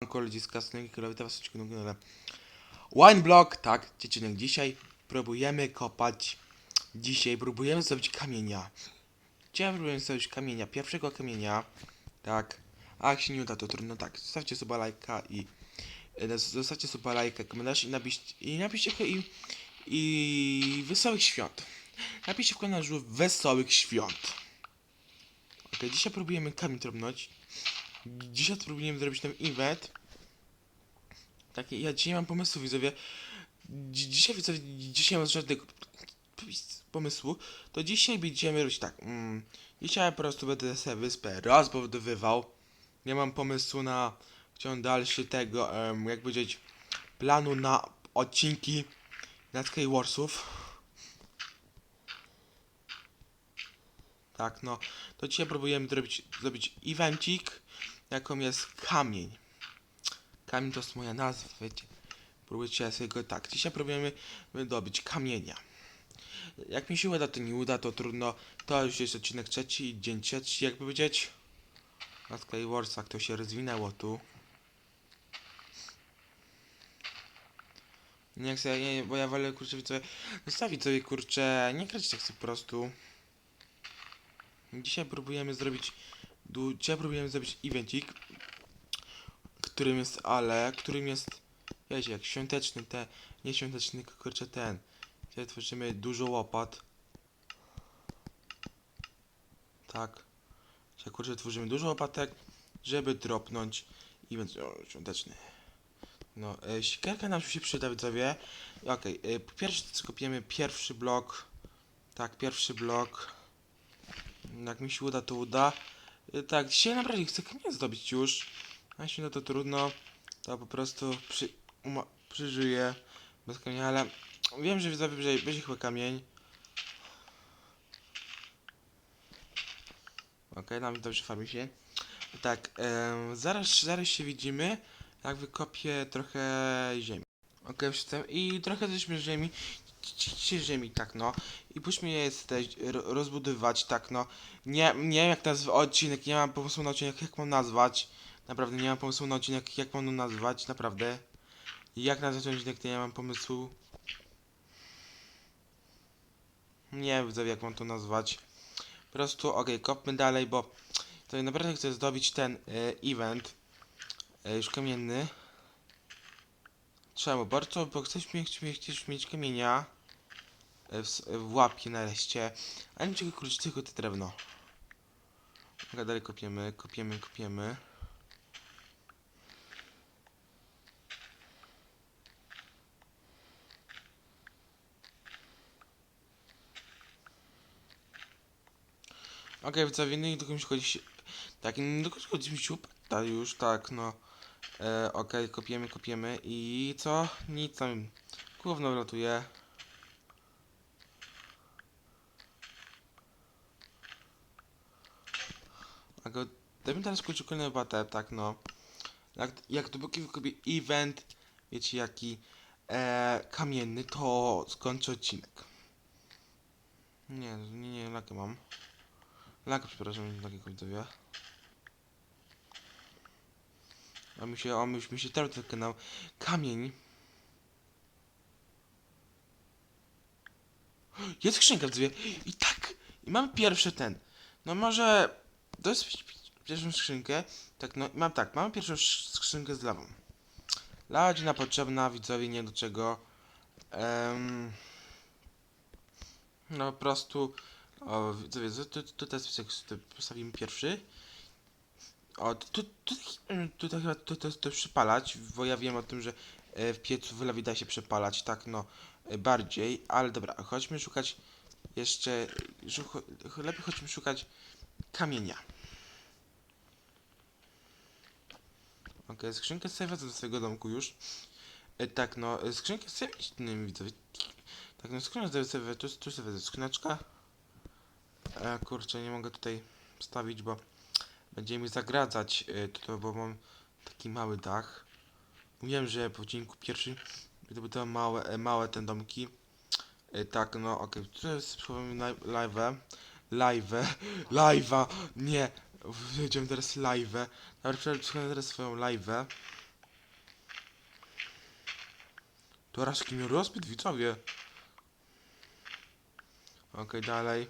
Ludzi z Kasnego Królowy, to was oczekuję na kanale. Wine Block, tak, dziecięnek, dzisiaj próbujemy kopać, dzisiaj próbujemy zrobić kamienia. Dzisiaj próbujemy zrobić kamienia, pierwszego kamienia, tak, a jak się nie uda, to trudno, tak, zostawcie sobie lajka i, e, zostawcie sobie lajka, komentarz i napiszcie, i napiszcie i, i wesołych świąt. Napiszcie w komentarzu wesołych świąt. Ok, dzisiaj próbujemy kamień drobnąć. Dzisiaj spróbujemy zrobić ten event. Takie, ja dzisiaj mam pomysłu, widzowie. Dzi- Dzisiaj, widzowie, dzisiaj mam żadnego pomysłu. To dzisiaj będziemy robić tak. Mm, dzisiaj po prostu będę sobie wyspę rozbudowywał. Nie mam pomysłu na ciąg dalszy tego, em, jak powiedzieć, planu na odcinki na Skywarsów. Tak, no. To dzisiaj próbujemy zrobić, zrobić evencik, jaką jest kamień. Kamień to jest moja nazwa, wiecie. Próbujcie sobie go tak. Dzisiaj próbujemy wydobyć kamienia. Jak mi się uda, to nie uda, to trudno. To już jest odcinek trzeci, dzień trzeci, jak powiedzieć. Na Skywarsach to się rozwinęło tu. Nie chcę, nie, bo ja wolę kurczę widzowie, zostawić sobie kurczę, nie grać tak sobie po prostu. Dzisiaj próbujemy zrobić, dzisiaj próbujemy zrobić evencik, którym jest ale, którym jest, wiecie, jak świąteczny te, nie świąteczny, kurczę ten. Dzisiaj tworzymy dużo łopat. Tak. Dzisiaj kurczę tworzymy dużo łopatek, żeby dropnąć event o, świąteczny. No, e, siekierka nam się przyda, widzowie. Okej, e, pierwsze co kopiemy pierwszy blok. Tak, pierwszy blok. Jak mi się uda, to uda. Y, Tak, dzisiaj naprawdę chcę kamień zdobyć już. A jeśli no to trudno, to po prostu przy, uma, przeżyję bez kamienia, ale wiem, że widzowie będzie, chyba kamień. Okej, nam dobrze farmi się. Tak, zaraz, zaraz się widzimy, jak wykopię trochę ziemi. Okej, okay, i trochę ześmy ziemi. Cicie ziemi, tak no. I puśćmy je jesteś, ro- rozbudowywać, tak no. Nie, nie wiem jak nazwać odcinek, nie mam pomysłu na odcinek, jak mam nazwać. Naprawdę nie mam pomysłu na odcinek, jak mam go nazwać, naprawdę. Jak nazwać odcinek, to nie mam pomysłu. Nie widzowie, jak mam to nazwać. Po prostu, okej, kopmy dalej, bo to naprawdę chcę zdobyć ten e, event. E, już kamienny. Czemu? Bardzo, bo chcesz mieć, chcesz mieć kamienia w, s- w łapie nareszcie. A nie czego kurczę, tylko te drewno. Dobra, dalej kopiemy, kopiemy, kopiemy. Okej, okay, widzowie, i do kogoś chodzi. Tak, no do kogoś chodzi mi się upata już, tak, no. E, Okej, kopiemy, kopiemy i co? Nic tam. Gówno wlatuje. A. Dajmy teraz kurczę kolejną batę, tak no. Jak, jak dopóki wykopię event, wiecie jaki, e, kamienny, to skończę odcinek. Nie, nie, nie, lakę mam. Lakę, przepraszam, takiego widzowie. A mi się, a mi, mi się teraz ten kanał. Kamień. Jest skrzynka w drzwi. I tak. I mam pierwszy ten. No może. Jest pierwszą skrzynkę. Tak, no mam tak. Mam pierwszą sz- skrzynkę z lawą. Lawa potrzebna, widzowie, nie do czego. Em, no po prostu. O, widzowie, tu, tu, tutaj postawimy pierwszy. O, tu, tu, tutaj chyba to, to, to przypalać, bo ja wiem o tym, że e, w piecu w lawie da się przepalać, tak no, e, bardziej, ale dobra, chodźmy szukać jeszcze, szuch, lepiej chodźmy szukać kamienia. Ok, skrzynkę sobie wezmę do swojego domku już. E, tak no, e, skrzynkę sobie innym widzowie. Tak no, skrzynkę sobie, tu, tu sobie wezmę skrzyneczka. E, kurczę, nie mogę tutaj wstawić, bo będzie mi zagradzać y, to, bo mam taki mały dach. Mówiłem, że po odcinku pierwszym to będą małe, e, małe te domki. Y, tak, no okej, okay. tu jest przypomnę live live, live'a, nie, wejdziemy teraz live, nawet przeczytam teraz swoją live'ę. To raz kim rozpyt widzowie. Okej, okay, dalej.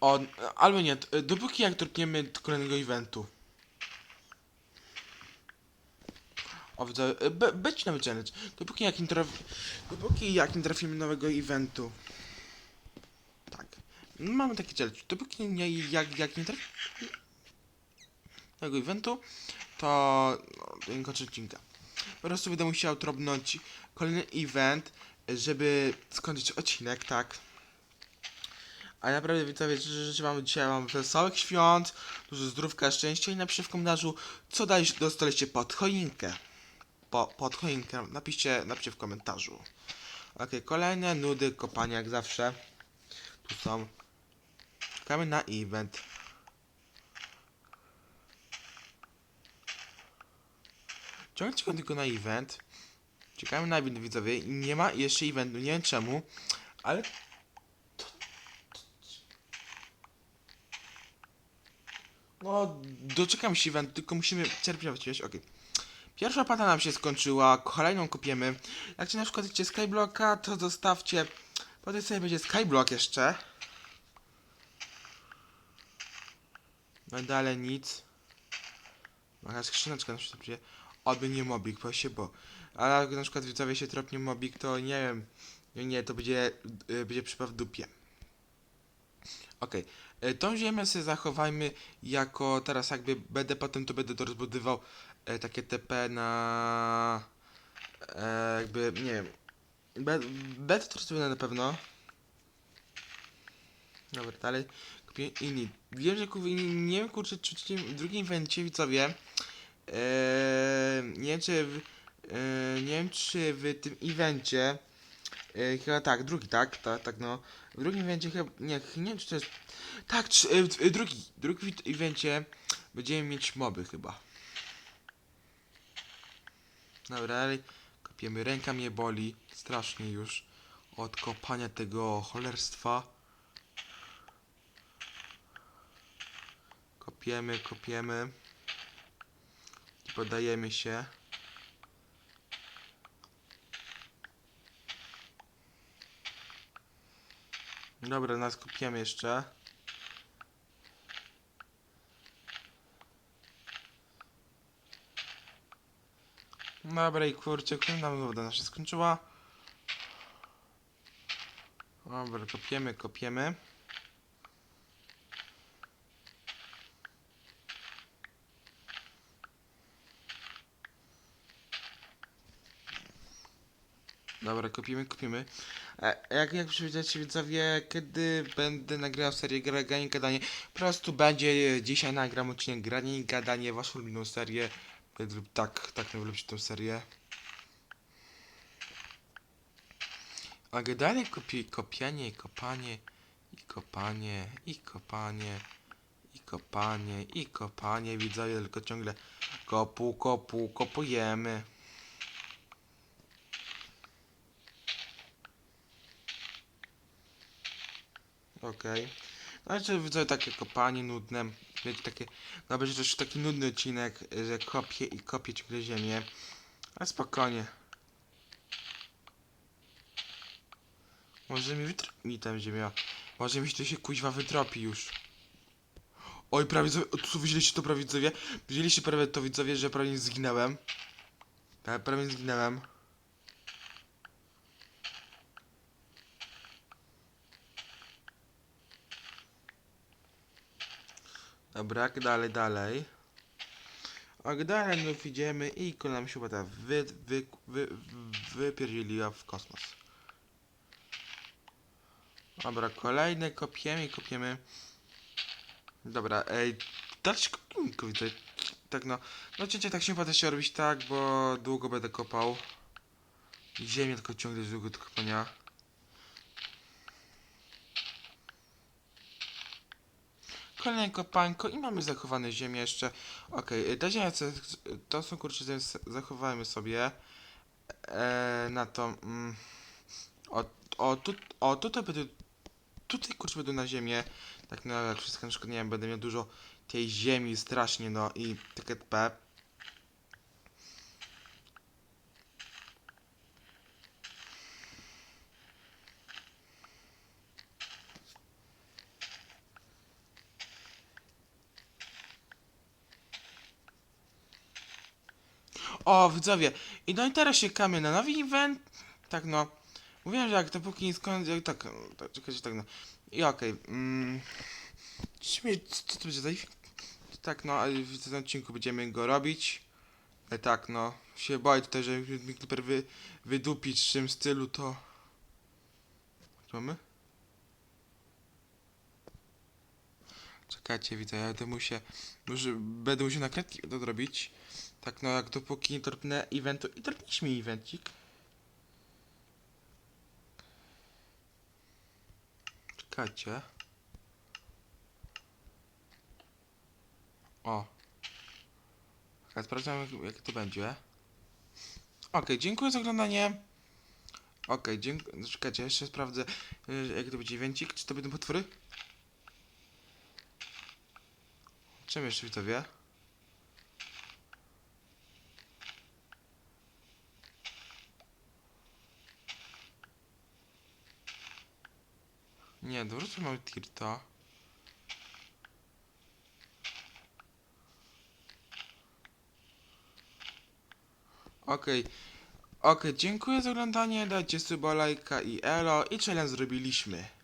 O, albo nie, dopóki jak tropniemy do kolejnego eventu. O, widzowie, być na challenge. Dopóki jak nie, dopóki jak nie trafimy nowego eventu. Tak. Mamy taki challenge. Dopóki nie, jak, jak nie trafimy nowego eventu, to... No, kończę odcinka. Po prostu będę musiał trobnąć kolejny event, żeby skończyć odcinek, tak. A naprawdę widzowie, życzę wam dzisiaj wam wesołych świąt, dużo zdrówka, szczęścia i napiszcie w komentarzu, co dalej dostaliście pod choinkę. Po, pod choinkę, napiszcie, napiszcie w komentarzu. Ok, kolejne nudy, kopania jak zawsze. Tu są. Czekamy na event. Ciągle czekam tylko na event. Czekamy na event widzowie nie ma jeszcze eventu, nie wiem czemu, ale No, doczekam się event, tylko musimy cierpliwość mieć, okej. Pierwsza pata nam się skończyła, kolejną kopiemy. Jak ci na przykład chcecie Skyblocka, to zostawcie... Potem sobie będzie Skyblock jeszcze. No dalej nic. Jakaś skrzyneczka na przykład będzie. Oby nie mobik, się bo. Ale jak na przykład widzowie się tropnie mobik, to nie wiem. Nie, nie, to będzie, y, będzie przypał w dupie. Okej. Okay. Tą ziemię sobie zachowajmy jako teraz jakby będę potem to będę to rozbudowywał e, takie TP na e, jakby nie wiem będę to na pewno dobra dalej kupię inni wiem że kupię inni nie wiem kurczę czy w trzecim- drugim evencie widzowie e, nie wiem czy w, e, nie wiem czy w tym evencie e, chyba tak drugi tak tak tak no w drugim evencie chyba nie nie wiem czy to jest tak, trz- y, w- y, drugi, drugi evencie będziemy mieć moby chyba. Dobra, dalej kopiemy. Ręka mnie boli strasznie już od kopania tego cholerstwa. Kopiemy, kopiemy. I podajemy się. Dobra, nas kopiemy jeszcze. Dobra i kurczę, nam woda nasza skończyła. Dobra, kopiemy, kopiemy. Dobra, kopimy, kopimy. E, jak, jak przewidzicie widzowie, kiedy będę nagrywał serię Gra- Granie i Gadanie, po prostu będzie e, dzisiaj nagram odcinek Granie i Gadanie, waszą ulubioną serię. Będę- Tak, tak lubię tę serię. A gadanie, kopi, kopianie i kopanie, i kopanie, i kopanie, i kopanie, i kopanie, widzowie, tylko ciągle kopu, kopu, kopujemy. Okej. No ale czy widzowie takie kopanie nudne, wiecie, takie, no będzie też taki nudny odcinek, że kopię i kopię ciągle ziemię. Ale spokojnie. Może mi wytropi tam ziemia. Może mi się to się kuźwa wytropi już. Oj, prawie co, tu widzieliście to prawie widzowie? Widzieliście prawie to widzowie, że prawie zginąłem? Tak, prawie zginąłem. Dobra, dalej, dalej. A dalej idziemy i mi się woda wy, wy, wy, wypierdzieliła w kosmos. Dobra, kolejne kopiemy i kopiemy. Dobra, ej, dać widzę. Tak no, no cięcie tak się pada się robić tak, bo długo będę kopał. Ziemię tylko ciągle z długo do kopania. Kolejne kopanko i mamy zachowane ziemię jeszcze. Okej, te ziemie, co- to są kurczę, zachowajmy sobie. E, na to. Mm, o, o, tu, o, tutaj będę. Tutaj kurczę będę na ziemię. Tak no jak wszystko na przykład nie wiem, będę miał dużo tej ziemi strasznie no i TKP. O, widzowie. I no i teraz się kamy na nowy event. Tak no. Mówiłem, że jak dopóki nie skończę, jak tak, tak, czekajcie, tak no. I okej. mm, Dzisiaj, co to będzie za? Tak no, w tym odcinku będziemy go robić. E, tak no. Się boję tutaj, że mi Clipper wy, wydupić w tym stylu to... Co mamy? Czekajcie, widzę, ja to będę musiał nakrętki to zrobić. Tak no, jak dopóki nie torpnę eventu i torpniesz mi evencik. Czekajcie. O. Czekaj, sprawdzam jak, jak to będzie. Okej, dziękuję za oglądanie. Okej, dziękuję. Czekajcie, jeszcze sprawdzę y, jak to będzie evencik. Czy to będą potwory? Czym jeszcze widzowie? Nie, dobrze, że mamy Tirta. Okej. Okej, dziękuję za oglądanie, dajcie suba, lajka i elo i challenge zrobiliśmy.